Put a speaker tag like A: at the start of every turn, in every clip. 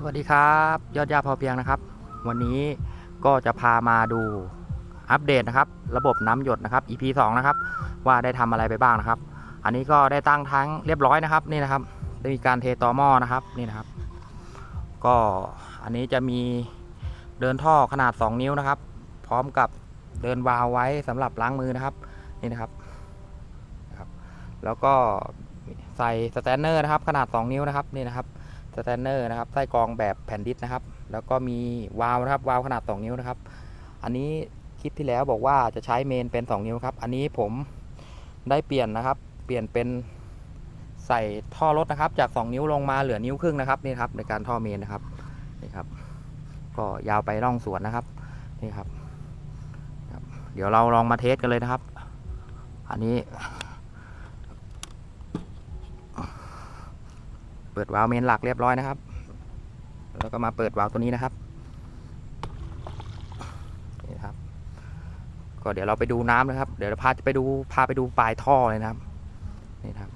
A: สวัสดีครับยอดยาพอเพียงนะครับ วันนี้ก็จะพามาดูอัปเดตนะครับ ระบบน้ำหยดนะครับ EP 2 นะครับ ว่าได้ทำอะไรไปบ้างนะครับ อันนี้ก็ได้ตั้งทั้งเรียบร้อยนะครับนี่นะครับ ได้มีการเทต่อหม้อนะครับนี่นะครับ ก็อันนี้จะมีเดินท่อขนาด 2 นิ้วนะครับ พร้อมกับเดินวาล์วไว้สำหรับล้างมือนะครับนี่นะครับนะครับ แล้วก็ใส่สแตนเนอร์นะครับ ขนาด 2 นิ้วนะครับนี่นะครับ สแตนเนอร์นะครับไส้กรองแบบแผ่นดิสนะครับ แล้วก็มีวาล์วนะครับวาล์วขนาด 2 นิ้วนะครับ อันนี้คลิปที่แล้วบอกว่าจะใช้เมนเป็น 2 นิ้วครับ อันนี้ผมได้เปลี่ยนนะครับ เปลี่ยนเป็นใส่ท่อรถนะครับ จาก 2 นิ้วลงมาเหลือนิ้วครึ่งนะครับนี่ครับในการท่อเมนนะครับนี่ครับ ก็ยาวไปร่องสวนนะครับนี่ครับครับเดี๋ยวเราลองมาเทสกันเลยนะครับ อันนี้ ปิดวาล์วเมนหลักเรียบร้อยนะครับ แล้วก็มาเปิดวาล์วตัวนี้นะครับนี่ครับ ก็เดี๋ยวเราไปดูน้ำนะครับ เดี๋ยวเราพาไปดูพาไปดูปลายท่อเลยนะครับนี่ครับ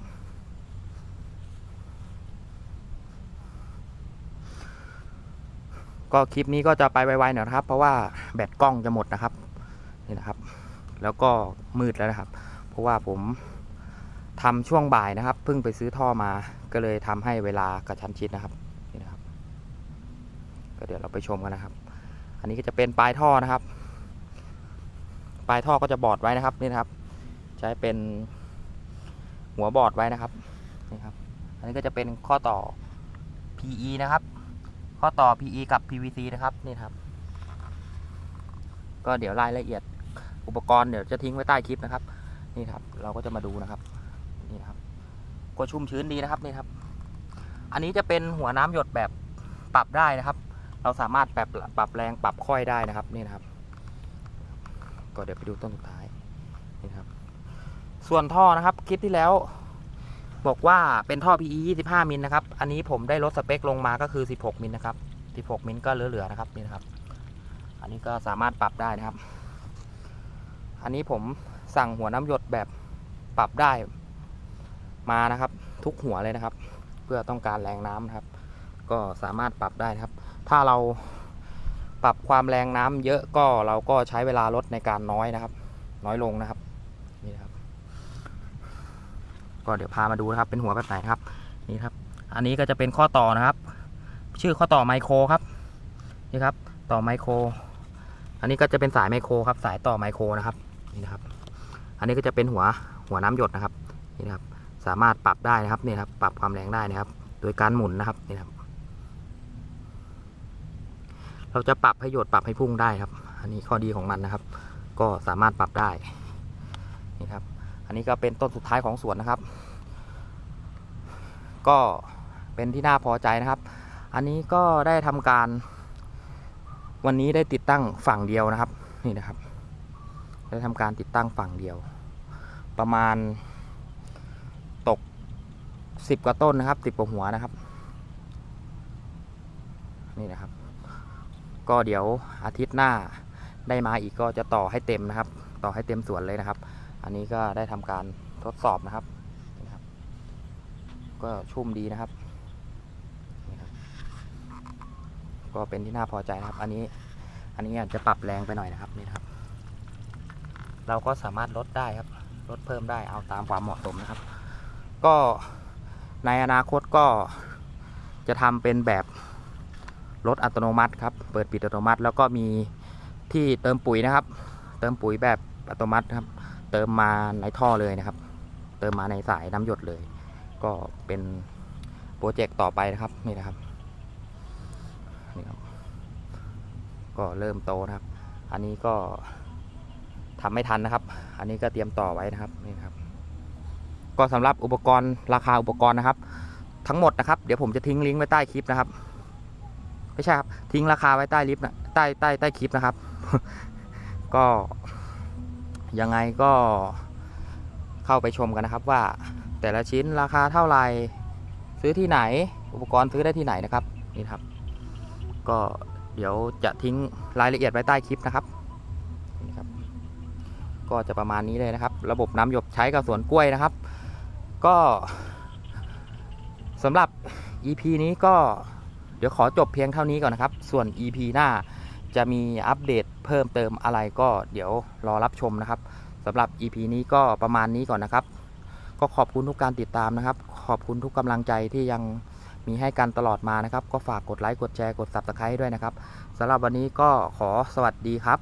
A: ก็คลิปนี้ก็จะไปไวๆหน่อยนะครับ เพราะว่าแบตกล้องจะหมดนะครับนี่นะครับ แล้วก็มืดแล้วนะครับ เพราะว่าผม ทำช่วงบ่ายนะครับเพิ่งไปซื้อท่อมาก็เลยทำให้เวลากระชั้นชิดนะครับนี่นะครับ ก็เดี๋ยวเราไปชมกันนะครับ อันนี้ก็จะเป็นปลายท่อนะครับ ปลายท่อก็จะบอดไว้นะครับนี่นะครับ ใช้เป็นหัวบอดไว้นะครับนี่ครับ อันนี้ก็จะเป็นข้อต่อ PE นะครับ ข้อต่อ PE กับ PVC นะครับนี่ครับ ก็เดี๋ยวรายละเอียดอุปกรณ์เดี๋ยวจะทิ้งไว้ใต้คลิปนะครับ นี่ครับ เราก็จะมาดูนะครับ นี่นะครับ ก็ชุ่มชื้นดีนะครับนี่ครับ อันนี้จะเป็นหัวน้ำหยดแบบปรับได้นะครับ เราสามารถปรับปรับแรงปรับค่อยได้นะครับนี่นะครับ ก็เดี๋ยวไปดูต้นสุดท้ายนี่นครับ ส่วนท่อนะครับคลิปที่แล้ว บอกว่าเป็นท่อ PE 25 มิลนะครับ อันนี้ผมได้ลดสเปคลงมาก็คือ 16 มิลนะครับ 16 มิลก็เหลือๆนะครับนี่นะครับอันนี้ก็สามารถปรับได้นะครับ อันนี้ผมสั่งหัวน้ำหยดแบบปรับได้ มานะครับ ทุกหัวเลยนะครับ เพื่อต้องการแรงน้ำนะครับ ก็สามารถปรับได้นะครับ ถ้าเราปรับความแรงน้ำเยอะก็เราก็ใช้เวลาลดในการน้อยนะครับ น้อยลงนะครับนี่นะครับ ก็เดี๋ยวพามาดูนะครับ เป็นหัวแบบไหนครับ นี่ครับ อันนี้ก็จะเป็นข้อต่อนะครับ ชื่อข้อต่อไมโครครับนี่ครับ ต่อไมโคร อันนี้ก็จะเป็นสายไมโครครับ สายต่อไมโครนะครับนี่นะครับ อันนี้ก็จะเป็นหัวหัวน้ำหยดนะครับนี่นะครับ สามารถปรับได้นะครับนี่ครับ ปรับความแรงได้นะครับ โดยการหมุนนะครับนี่ครับ เราจะปรับให้หยดปรับให้พุ่งได้ครับ อันนี้ข้อดีของมันนะครับ ก็สามารถปรับได้นี่ครับ อันนี้ก็เป็นต้นสุดท้ายของสวนนะครับ ก็เป็นที่น่าพอใจนะครับ อันนี้ก็ได้ทำการ วันนี้ได้ติดตั้งฝั่งเดียวนะครับ นี่นะครับ ได้ทำการติดตั้งฝั่งเดียว ประมาณ สิบกว่าต้นนะครับสิบกว่าหัวนะครับ นี่นะครับ ก็เดี๋ยวอาทิตย์หน้าได้มาอีกก็จะต่อให้เต็มนะครับ ต่อให้เต็มสวนเลยนะครับ อันนี้ก็ได้ทำการทดสอบนะครับ ก็ชุ่มดีนะครับนี่ครับ ก็เป็นที่น่าพอใจนะครับ อันนี้ อันนี้อาจจะปรับแรงไปหน่อยนะครับนี่นะครับ เราก็สามารถลดได้ครับ ลดเพิ่มได้เอาตามความเหมาะสมนะครับ ก็ ในอนาคตก็จะทำเป็นแบบรถอัตโนมัติครับ เปิดปิดอัตโนมัติ แล้วก็มีที่เติมปุ๋ยนะครับ เติมปุ๋ยแบบอัตโนมัติครับ เติมมาในท่อเลยนะครับ เติมมาในสายน้ำหยดเลย ก็เป็นโปรเจกต์ต่อไปนะครับนี่นะครับนี่ครับ ก็เริ่มโตนะครับ อันนี้ก็ทำไม่ทันนะครับ อันนี้ก็เตรียมต่อไว้นะครับนี่นครับ ก็สำหรับอุปกรณ์ราคาอุปกรณ์นะครับ ทั้งหมดนะครับ เดี๋ยวผมจะทิ้งลิงก์ไว้ใต้คลิปนะครับ ไม่ใช่ครับ ทิ้งราคาไว้ใต้ลิฟต์นะใต้ใต้ใต้คลิปนะครับ ก็ยังไงก็เข้าไปชมกันนะครับว่าแต่ละชิ้นราคาเท่าไหร่ซื้อที่ไหน อุปกรณ์ซื้อได้ที่ไหนนะครับนี่ครับ ก็เดี๋ยวจะทิ้งรายละเอียดไว้ใต้คลิปนะครับนี่ครับก็จะประมาณนี้เลยนะครับ ระบบน้ำหยดใช้กับสวนกล้วยนะครับ ก็สำหรับ EP นี้ก็เดี๋ยวขอจบเพียงเท่านี้ก่อนนะครับ ส่วน EP หน้าจะมีอัปเดตเพิ่มเติมอะไรก็เดี๋ยวรอรับชมนะครับสำหรับ EP นี้ก็ประมาณนี้ก่อนนะครับ ก็ขอบคุณทุกการติดตามนะครับ ขอบคุณทุกกำลังใจที่ยังมีให้กันตลอดมานะครับ ก็ฝากกดไลค์กดแชร์กด Subscribe ด้วยนะครับสำหรับวันนี้ก็ขอสวัสดีครับ